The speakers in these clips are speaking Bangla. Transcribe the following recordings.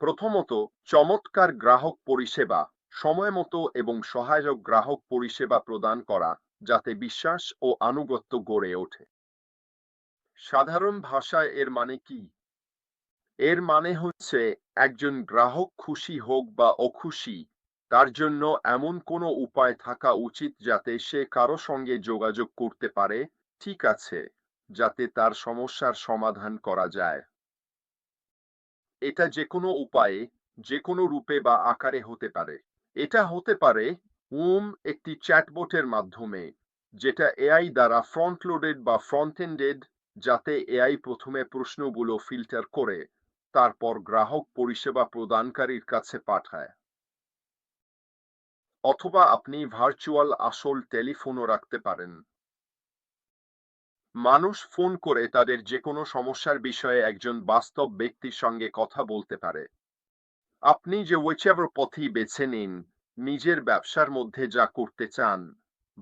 প্রথমত, চমৎকার গ্রাহক পরিষেবা, সময় মতো এবং সহায়ক গ্রাহক পরিষেবা প্রদান করা, যাতে বিশ্বাস ও আনুগত্য গড়ে ওঠে। সাধারণ ভাষায় এর মানে কি? এর মানে হচ্ছে, একজন গ্রাহক খুশি হোক বা অখুশি, তার জন্য এমন কোনো উপায় থাকা উচিত যাতে সে কারও সঙ্গে যোগাযোগ করতে পারে, ঠিক আছে, যাতে তার সমস্যার সমাধান করা যায়। এটা যে কোনো উপায়ে যে কোনো রূপে বা আকারে হতে পারে। এটা হতে পারে উম একটি চ্যাটবোটের মাধ্যমে, যেটা এআই দ্বারা ফ্রন্ট লোডেড বা ফ্রন্ট এন্ডেড যাতে এআই প্রথমে প্রশ্নগুলো ফিল্টার করে, তারপর গ্রাহক পরিষেবা প্রদানকারীর কাছে পাঠায়। অথবা আপনি ভার্চুয়াল আসল টেলিফোনও রাখতে পারেন। মানুষ ফোন করে তাদের যে কোনো সমস্যার বিষয়ে একজন বাস্তব ব্যক্তির সঙ্গে কথা বলতে পারে। আপনি যে ওয়েচেভার পথই বেছে নিন, নিজের ব্যবসার মধ্যে যা করতে চান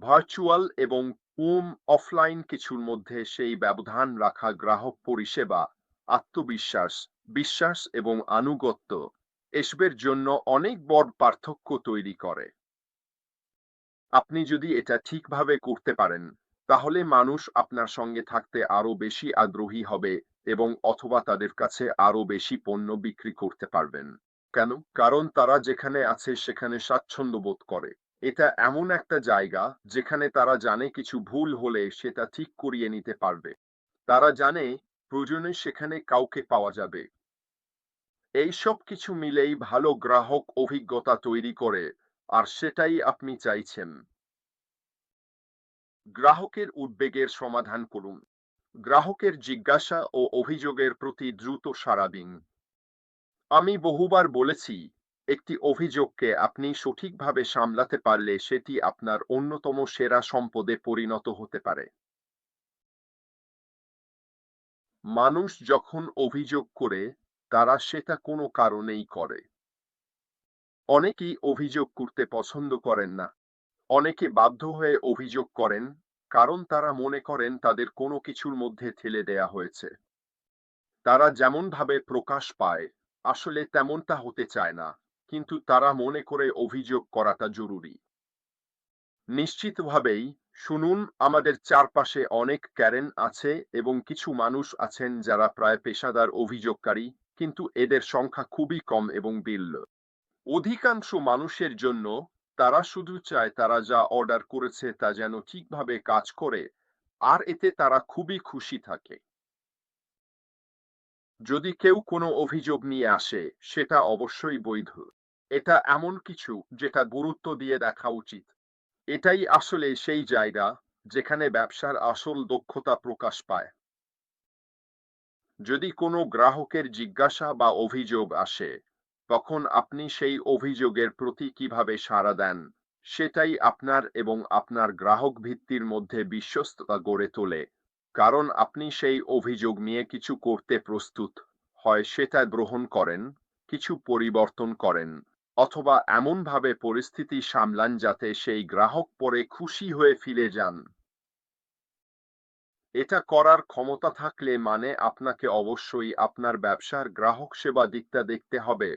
ভার্চুয়াল এবং উম অফলাইন কিছুর মধ্যে সেই ব্যবধান রাখা গ্রাহক পরিষেবা, আত্মবিশ্বাস, বিশ্বাস এবং আনুগত্য, এসবের জন্য অনেক বড় পার্থক্য তৈরি করে। আপনি যদি এটা ঠিকভাবে করতে পারেন তাহলে মানুষ আপনার সঙ্গে থাকতে আরও বেশি আগ্রহী হবে এবং অথবা তাদের কাছে আরও বেশি পণ্য বিক্রি করতে পারবেন। কেন? কারণ তারা যেখানে আছে সেখানে স্বাচ্ছন্দ্য বোধ করে। এটা এমন একটা জায়গা যেখানে তারা জানে কিছু ভুল হলে সেটা ঠিক করিয়ে নিতে পারবে। তারা জানে প্রয়োজনে সেখানে কাউকে পাওয়া যাবে। এই সব কিছু মিলেই ভালো গ্রাহক অভিজ্ঞতা তৈরি করে, আর সেটাই আপনি চাইছেন। গ্রাহকের উদ্বেগের সমাধান করুন। গ্রাহকের জিজ্ঞাসা ও অভিযোগের প্রতি দ্রুত সাড়া দিন। আমি বহুবার বলেছি, একটি অভিযোগকে আপনি সঠিকভাবে সামলাতে পারলে সেটি আপনার অন্যতম সেরা সম্পদে পরিণত হতে পারে। মানুষ যখন অভিযোগ করে, তারা সেটা কোনো কারণেই করে। অনেকেই অভিযোগ করতে পছন্দ করেন না। অনেকে বাধ্য হয়ে অভিযোগ করেন, কারণ তারা মনে করেন তাদের কোনো কিছুর মধ্যে ঠেলে দেয়া হয়েছে। তারা যেমনভাবে প্রকাশ পায়, আসলে তেমনটা হতে চায় না, কিন্তু তারা মনে করে অভিযোগ করাটা জরুরি। নিশ্চিতভাবেই, শুনুন, আমাদের চারপাশে অনেক ক্যারেন আছে এবং কিছু মানুষ আছেন যারা প্রায় পেশাদার অভিযোগকারী, কিন্তু এদের সংখ্যা খুবই কম এবং বিরল। অধিকাংশ মানুষের জন্য তারা শুধু চায় তারা যা অর্ডার করেছে তা যেন ঠিকভাবে কাজ করে, আর এতে তারা খুবই খুশি থাকে। যদি কেউ কোনো অভিযোগ নিয়ে আসে, সেটা অবশ্যই বৈধ। এটা এমন কিছু যেটা গুরুত্ব দিয়ে দেখা উচিত। এটাই আসলে সেই জায়গা যেখানে ব্যবসার আসল দক্ষতা প্রকাশ পায়। যদি কোনো গ্রাহকের জিজ্ঞাসা বা অভিযোগ আসে তখন আপনি সেই অভিযোগের প্রতি কীভাবে সাড়া দেন, সেটাই আপনার এবং আপনার গ্রাহক ভিত্তির মধ্যে বিশ্বস্ততা গড়ে তোলে। কারণ আপনি সেই অভিযোগ নিয়ে কিছু করতে প্রস্তুত, হয় সেটা গ্রহণ করেন, কিছু পরিবর্তন করেন, অথবা এমনভাবে পরিস্থিতি সামলান যাতে সেই গ্রাহক পরে খুশি হয়ে ফিরে যান। এটা করার ক্ষমতা থাকলে মানে আপনাকে অবশ্যই আপনার ব্যবসার গ্রাহক সেবা দিকটা দেখতে হবে।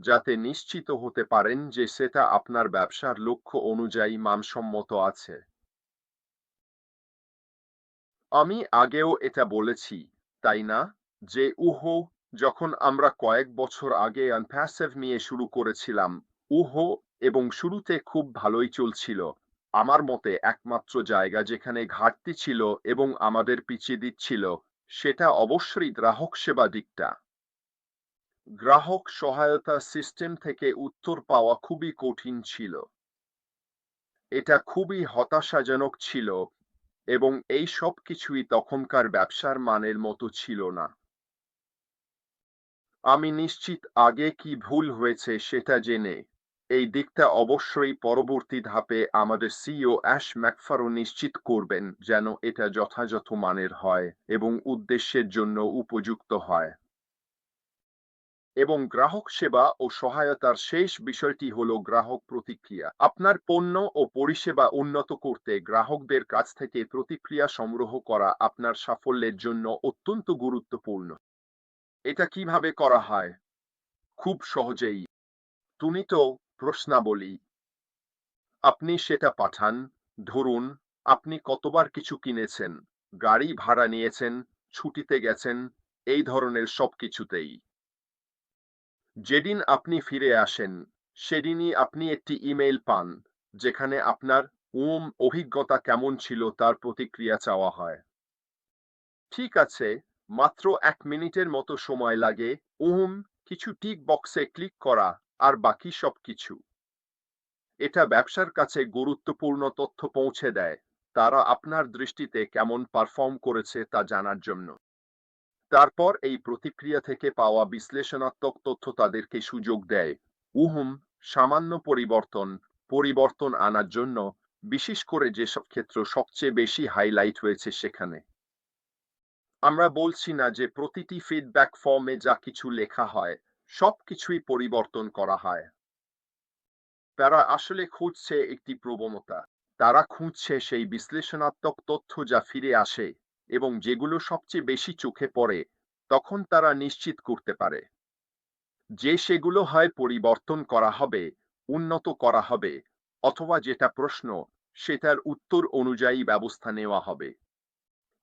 যাতে নিশ্চিত হতে পারেন যে সেটা আপনার ব্যবসার লক্ষ্য অনুযায়ী মানসম্মত আছে। আমি আগেও এটা বলেছি, তাই না? যে, উহ, যখন আমরা কয়েক বছর আগে আনপ্যাসেভ নিয়ে শুরু করেছিলাম, উহ এবং শুরুতে খুব ভালোই চলছিল। আমার মতে একমাত্র জায়গা যেখানে ঘাটতি ছিল এবং আমাদের পিছিয়ে দিচ্ছিল, সেটা অবশ্যই গ্রাহক সেবা দিকটা। গ্রাহক সহায়তা সিস্টেম থেকে উত্তর পাওয়া খুবই কঠিন ছিল। এটা খুবই হতাশাজনক ছিল এবং এই সব কিছুই তখনকার ব্যবসার মানের মতো ছিল না। আমি নিশ্চিত আগে কি ভুল হয়েছে সেটা জেনে এই দিকটা অবশ্যই পরবর্তী ধাপে আমাদের সিও অ্যাশ ম্যাকফারও নিশ্চিত করবেন যেন এটা যথাযথ মানের হয় এবং উদ্দেশ্যের জন্য উপযুক্ত হয়। এবং গ্রাহক সেবা ও সহায়তার শেষ বিষয়টি হলো গ্রাহক প্রতিক্রিয়া। আপনার পণ্য ও পরিষেবা উন্নত করতে গ্রাহকদের কাছ থেকে প্রতিক্রিয়া সংগ্রহ করা আপনার সাফল্যের জন্য অত্যন্ত গুরুত্বপূর্ণ। এটা কীভাবে করা হয়? খুব সহজেই। তুমি তো প্রশ্নাবলী। আপনি সেটা পাঠান, ধরুন, আপনি কতবার কিছু কিনেছেন, গাড়ি ভাড়া নিয়েছেন, ছুটিতে গেছেন, এই ধরনের সবকিছুতেই। যেদিন আপনি ফিরে আসেন, সেদিনই আপনি একটি ইমেইল পান, যেখানে আপনার উম অভিজ্ঞতা কেমন ছিল তার প্রতিক্রিয়া চাওয়া হয়। ঠিক আছে, মাত্র এক মিনিটের মতো সময় লাগে উম কিছু টিক বক্সে ক্লিক করা, আর বাকি সব কিছু। এটা ব্যবসার কাছে গুরুত্বপূর্ণ তথ্য পৌঁছে দেয়, তারা আপনার দৃষ্টিতে কেমন পারফর্ম করেছে তা জানার জন্য। তারপর এই প্রতিক্রিয়া থেকে পাওয়া বিশ্লেষণাত্মক তথ্য তাদেরকে সুযোগ দেয়। উহুম, সামান্য পরিবর্তন পরিবর্তন আনার জন্য, বিশেষ করে যেসব ক্ষেত্র সবচেয়ে বেশি হাইলাইট হয়েছে সেখানে। আমরা বলছি না যে প্রতিটি ফিডব্যাক ফর্মে যা কিছু লেখা হয় সব কিছুই পরিবর্তন করা হয়। তারা আসলে খুঁজছে একটি প্রবণতা। তারা খুঁজছে সেই বিশ্লেষণাত্মক তথ্য যা ফিরে আসে। এবং যেগুলো সবচেয়ে বেশি চোখে পড়ে, তখন তারা নিশ্চিত করতে পারে। যে সেগুলো হয় পরিবর্তন করা হবে, উন্নত করা হবে, অথবা যেটা প্রশ্ন, সেটার উত্তর অনুযায়ী ব্যবস্থা নেওয়া হবে।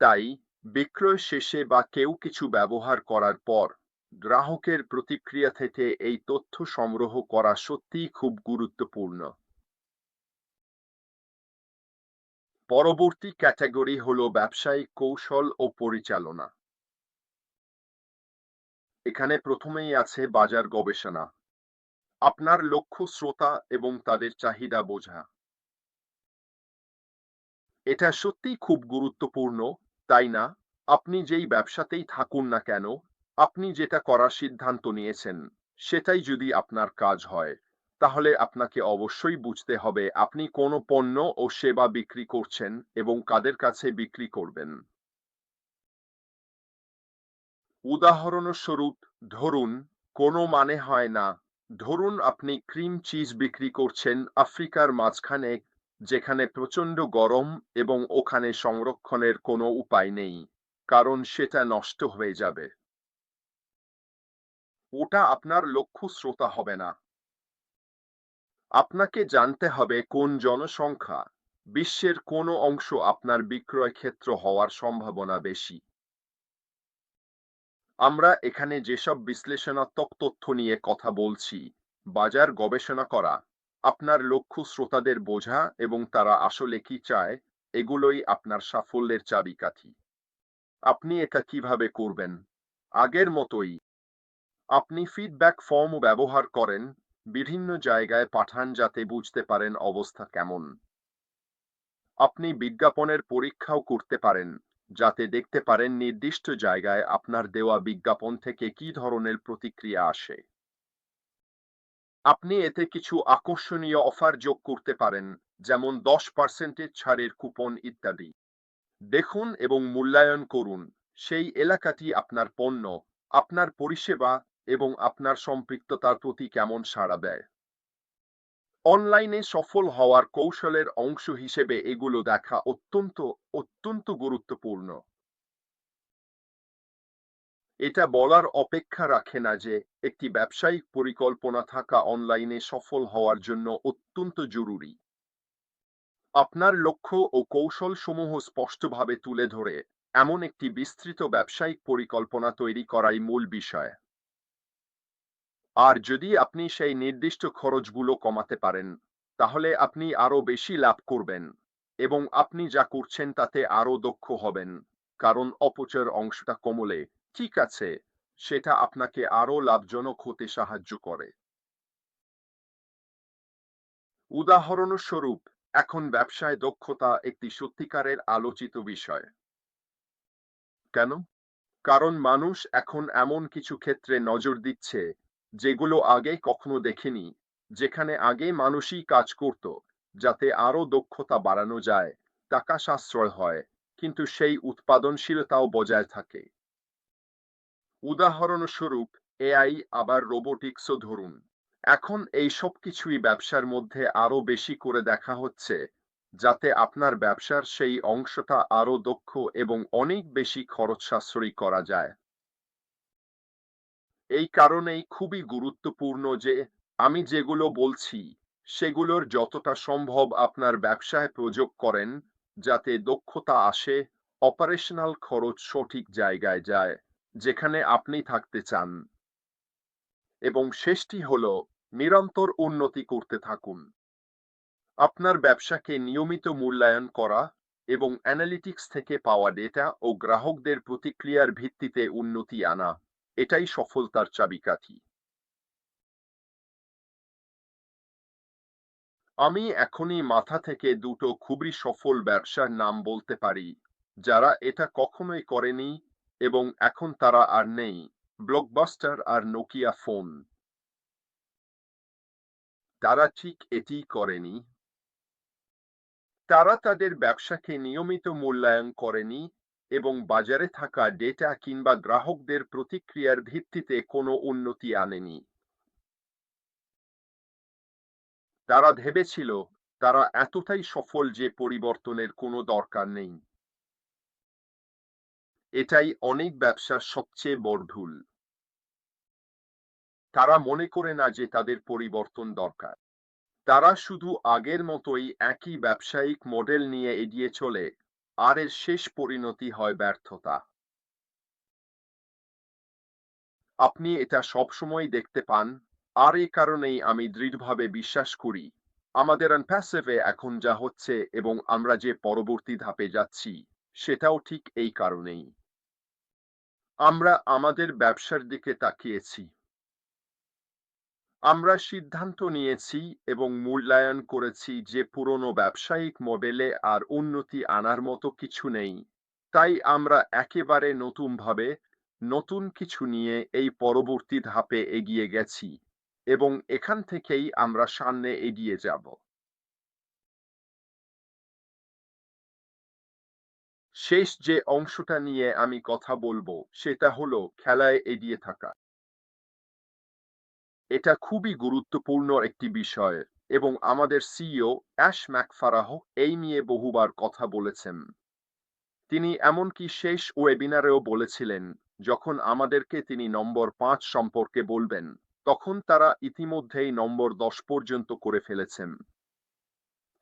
তাই, বিক্রয় শেষে বা কেউ কিছু ব্যবহার করার পর, গ্রাহকের প্রতিক্রিয়া থেকে এই তথ্য সংগ্রহ করা সত্যিই খুব গুরুত্বপূর্ণ। পরবর্তী ক্যাটাগরি হল ব্যবসায়িক কৌশল ও পরিচালনা। এখানে প্রথমেই আছে বাজার গবেষণা। আপনার লক্ষ্য শ্রোতা এবং তাদের চাহিদা বোঝা। এটা সত্যিই খুব গুরুত্বপূর্ণ, তাই না? আপনি যেই ব্যবসাতেই থাকুন না কেন, আপনি যেটা করার সিদ্ধান্ত নিয়েছেন, সেটাই যদি আপনার কাজ হয়। তাহলে আপনাকে অবশ্যই বুঝতে হবে আপনি কোন পণ্য ও সেবা বিক্রি করছেন এবং কাদের কাছে বিক্রি করবেন। উদাহরণস্বরূপ, ধরুন, কোনো মানে হয় না। ধরুন আপনি ক্রিম চিজ বিক্রি করছেন আফ্রিকার মাঝখানে, যেখানে প্রচণ্ড গরম এবং ওখানে সংরক্ষণের কোনো উপায় নেই, কারণ সেটা নষ্ট হয়ে যাবে। ওটা আপনার লক্ষ্য শ্রোতা হবে না। আপনাকে জানতে হবে কোন জনসংখ্যা বিশ্বের কোন অংশ আপনার বিক্রয় ক্ষেত্র হওয়ার সম্ভাবনা বেশি। আমরা এখানে যেসব বিশ্লেষণাত্মক তথ্য নিয়ে কথা বলছি, বাজার গবেষণা করা, আপনার লক্ষ্য শ্রোতাদের বোঝা এবং তারা আসলে কি চায়, এগুলোই আপনার সাফল্যের চাবিকাঠি। আপনি এটা কীভাবে করবেন? আগের মতোই। আপনি ফিডব্যাক ফর্ম ব্যবহার করেন বিভিন্ন জায়গায় পাঠান যাতে বুঝতে পারেন অবস্থা কেমন। আপনি বিজ্ঞাপনের পরীক্ষাও করতে পারেন, যাতে দেখতে পারেন নির্দিষ্ট জায়গায় আপনার দেওয়া বিজ্ঞাপন থেকে কি ধরনের প্রতিক্রিয়া আসে। আপনি এতে কিছু আকর্ষণীয় অফার যোগ করতে পারেন, যেমন দশ পার্সেন্টের ছাড়ের কুপন ইত্যাদি। দেখুন এবং মূল্যায়ন করুন, সেই এলাকাটি আপনার পণ্য, আপনার পরিষেবা এবং আপনার সম্পৃক্ততার প্রতি কেমন সাড়া দেয়? অনলাইনে সফল হওয়ার কৌশলের অংশ হিসেবে এগুলো দেখা অত্যন্ত অত্যন্ত গুরুত্বপূর্ণ। এটা বলার অপেক্ষা রাখে না যে একটি ব্যবসায়িক পরিকল্পনা থাকা অনলাইনে সফল হওয়ার জন্য অত্যন্ত জরুরি। আপনার লক্ষ্য ও কৌশল সমূহ স্পষ্টভাবে তুলে ধরে এমন একটি বিস্তৃত ব্যবসায়িক পরিকল্পনা তৈরি করাই মূল বিষয়। আর যদি আপনি সেই নির্দিষ্ট খরচগুলো কমাতে পারেন, তাহলে আপনি আরও বেশি লাভ করবেন এবং আপনি যা করছেন তাতে আরও দক্ষ হবেন। কারণ অপচয়ের অংশটা কমলে ঠিক আছে, সেটা আপনাকে আরও লাভজনক হতে সাহায্য করে। উদাহরণস্বরূপ, এখন ব্যবসায় দক্ষতা একটি সত্যিকারের আলোচিত বিষয়। কেন? কারণ মানুষ এখন এমন কিছু ক্ষেত্রে নজর দিচ্ছে যেগুলো আগে কখনো দেখেনি, যেখানে আগে মানুষই কাজ করত, যাতে আরও দক্ষতা বাড়ানো যায়, টাকা সাশ্রয় হয়, কিন্তু সেই উৎপাদনশীলতাও বজায় থাকে। উদাহরণস্বরূপ এআই আবার রোবোটিক্সও ধরুন। এখন এই সব কিছুই ব্যবসার মধ্যে আরও বেশি করে দেখা হচ্ছে, যাতে আপনার ব্যবসার সেই অংশটা আরও দক্ষ এবং অনেক বেশি খরচ সাশ্রয়ী করা যায়। এই কারণেই খুবই গুরুত্বপূর্ণ যে আমি যেগুলো বলছি, সেগুলোর যতটা সম্ভব আপনার ব্যবসায় প্রয়োগ করেন যাতে দক্ষতা আসে অপারেশনাল খরচ সঠিক জায়গায় যায়, যেখানে আপনি থাকতে চান। এবং শেষটি হল, নিরন্তর উন্নতি করতে থাকুন। আপনার ব্যবসাকে নিয়মিত মূল্যায়ন করা এবং অ্যানালিটিক্স থেকে পাওয়া ডেটা ও গ্রাহকদের প্রতিক্রিয়ার ভিত্তিতে উন্নতি আনা। এটাই সফলতার চাবিকাঠি। আমি এখনই মাথা থেকে দুটো খুবই সফল ব্যবসার নাম বলতে পারি, যারা এটা কখনোই করেনি এবং এখন তারা আর নেই, ব্লকবাস্টার আর নোকিয়া ফোন। তারা ঠিক এটি করেনি। তারা তাদের ব্যবসাকে নিয়মিত মূল্যায়ন করেনি এবং বাজারে থাকা ডেটা কিংবা গ্রাহকদের প্রতিক্রিয়ার ভিত্তিতে কোনো উন্নতি আনেনি। তারা ভেবেছিল, তারা এতটাই সফল যে পরিবর্তনের কোনো দরকার নেই। এটাই অনেক ব্যবসার সবচেয়ে বড় ভুল। তারা মনে করে না যে তাদের পরিবর্তন দরকার। তারা শুধু আগের মতোই একই ব্যবসায়িক মডেল নিয়ে এগিয়ে চলে। আর এর শেষ পরিণতি হয় ব্যর্থতা। আপনি এটা সবসময় দেখতে পান। আর এই কারণেই আমি দৃঢ়ভাবে বিশ্বাস করি, আমাদের আনপ্যাসিভে এখন যা হচ্ছে এবং আমরা যে পরবর্তী ধাপে যাচ্ছি, সেটাও ঠিক এই কারণেই। আমরা আমাদের ব্যবসার দিকে তাকিয়েছি। আমরা সিদ্ধান্ত নিয়েছি এবং মূল্যায়ন করেছি যে পুরনো ব্যবসায়িক মডেলে আর উন্নতি আনার মতো কিছু নেই। তাই আমরা একেবারে নতুনভাবে নতুন কিছু নিয়ে এই পরবর্তী ধাপে এগিয়ে গেছি এবং এখান থেকেই আমরা সামনে এগিয়ে যাব। শেষ যে অংশটা নিয়ে আমি কথা বলব সেটা হলো খেলায় এগিয়ে থাকা। এটা খুবই গুরুত্বপূর্ণ একটি বিষয় এবং আমাদের সিইও অ্যাশ ম্যাকফারাহ এই নিয়ে বহুবার কথা বলেছেন। তিনি এমনকি শেষ ওয়েবিনারেও বলেছিলেন, যখন আমাদেরকে তিনি নম্বর পাঁচ সম্পর্কে বলবেন, তখন তারা ইতিমধ্যেই নম্বর দশ পর্যন্ত করে ফেলেছেন।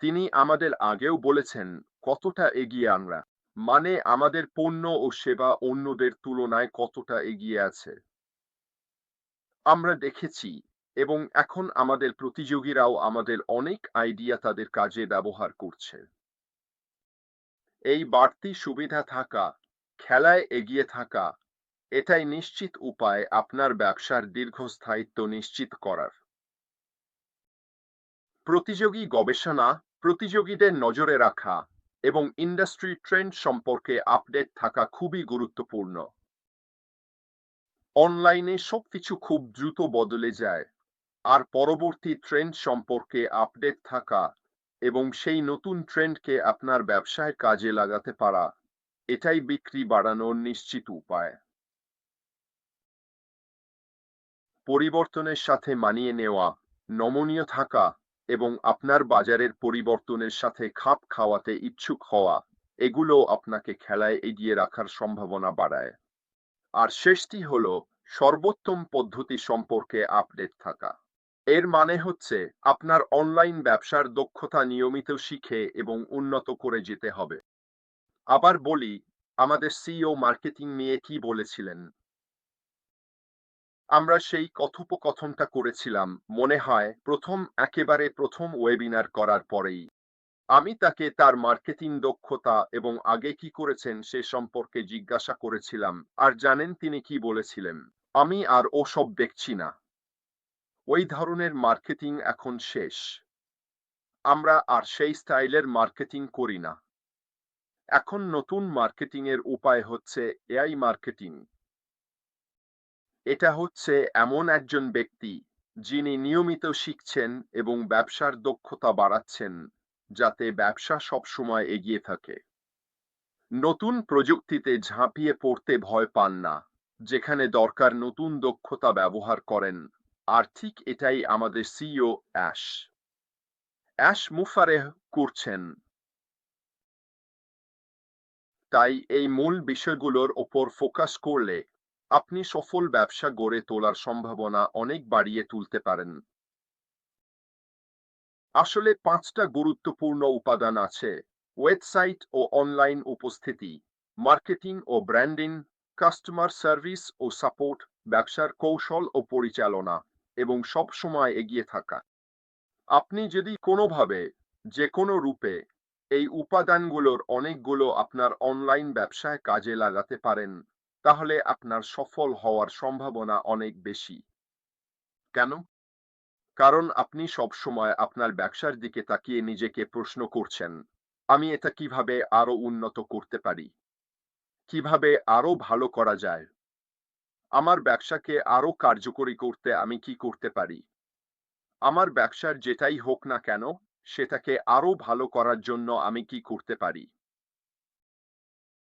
তিনি আমাদের আগেও বলেছেন, কতটা এগিয়ে আমরা? মানে আমাদের পণ্য ও সেবা অন্যদের তুলনায় কতটা এগিয়ে আছে? আমরা দেখেছি এবং এখন আমাদের প্রতিযোগীরাও আমাদের অনেক আইডিয়া তাদের কাজে ব্যবহার করছে। এই বাড়তি সুবিধা থাকা, খেলায় এগিয়ে থাকা, এটাই নিশ্চিত উপায় আপনার ব্যবসার দীর্ঘস্থায়িত্ব নিশ্চিত করার। প্রতিযোগী গবেষণা, প্রতিযোগীদের নজরে রাখা এবং ইন্ডাস্ট্রি ট্রেন্ড সম্পর্কে আপডেট থাকা খুবই গুরুত্বপূর্ণ। অনলাইনে সবকিছু খুব দ্রুত বদলে যায়। আর পরবর্তী ট্রেন্ড সম্পর্কে আপডেট থাকা এবং সেই নতুন ট্রেন্ডকে আপনার ব্যবসায় কাজে লাগাতে পারা, এটাই বিক্রি বাড়ানোর নিশ্চিত উপায়। পরিবর্তনের সাথে মানিয়ে নেওয়া, নমনীয় থাকা এবং আপনার বাজারের পরিবর্তনের সাথে খাপ খাওয়াতে ইচ্ছুক হওয়া, এগুলো আপনাকে খেলায় এগিয়ে রাখার সম্ভাবনা বাড়ায়। আর শেষটি হল সর্বোত্তম পদ্ধতি সম্পর্কে আপডেট থাকা। এর মানে হচ্ছে আপনার অনলাইন ব্যবসার দক্ষতা নিয়মিত শিখে এবং উন্নত করে যেতে হবে। আবার বলি, আমাদের সিও মার্কেটিং নিয়ে কি বলেছিলেন? আমরা সেই কথোপকথনটা করেছিলাম, মনে হয় প্রথম, একেবারে প্রথম ওয়েবিনার করার পরেই। আমি তাকে তার মার্কেটিং দক্ষতা এবং আগে কি করেছেন সে সম্পর্কে জিজ্ঞাসা করেছিলাম, আর জানেন তিনি কি বলেছিলেন। আমি আর ওসব দেখছি না। ওই ধরনের মার্কেটিং এখন শেষ। আমরা আর সেই স্টাইলের মার্কেটিং করি না। এখন নতুন মার্কেটিং এর উপায় হচ্ছে এআই মার্কেটিং। এটা হচ্ছে এমন একজন ব্যক্তি যিনি নিয়মিত শিখছেন এবং ব্যবসার দক্ষতা বাড়াচ্ছেন। যাতে ব্যবসা সবসময় এগিয়ে থাকে। নতুন প্রযুক্তিতে ঝাঁপিয়ে পড়তে ভয় পান না, যেখানে দরকার নতুন দক্ষতা ব্যবহার করেন। আর ঠিক এটাই আমাদের সিইও অ্যাশ। অ্যাশ মুফারেহ করছেন। তাই এই মূল বিষয়গুলোর ওপর ফোকাস করলে আপনি সফল ব্যবসা গড়ে তোলার সম্ভাবনা অনেক বাড়িয়ে তুলতে পারেন। আসলে পাঁচটা গুরুত্বপূর্ণ উপাদান আছে, ওয়েবসাইট ও অনলাইন উপস্থিতি, মার্কেটিং ও ব্র্যান্ডিং, কাস্টমার সার্ভিস ও সাপোর্ট, ব্যবসার কৌশল ও পরিচালনা, এবং সব সময় এগিয়ে থাকা। আপনি যদি কোনোভাবে যে কোনো রূপে, এই উপাদানগুলোর অনেকগুলো আপনার অনলাইন ব্যবসায় কাজে লাগাতে পারেন, তাহলে আপনার সফল হওয়ার সম্ভাবনা অনেক বেশি। কেন? কারণ আপনি সব সময় আপনার ব্যবসার দিকে তাকিয়ে নিজেকে প্রশ্ন করছেন, আমি এটা কীভাবে আরও উন্নত করতে পারি? কীভাবে আরও ভালো করা যায়? আমার ব্যবসাকে আরও কার্যকরী করতে আমি কি করতে পারি? আমার ব্যবসার যেটাই হোক না কেন, সেটাকে আরও ভালো করার জন্য আমি কি করতে পারি?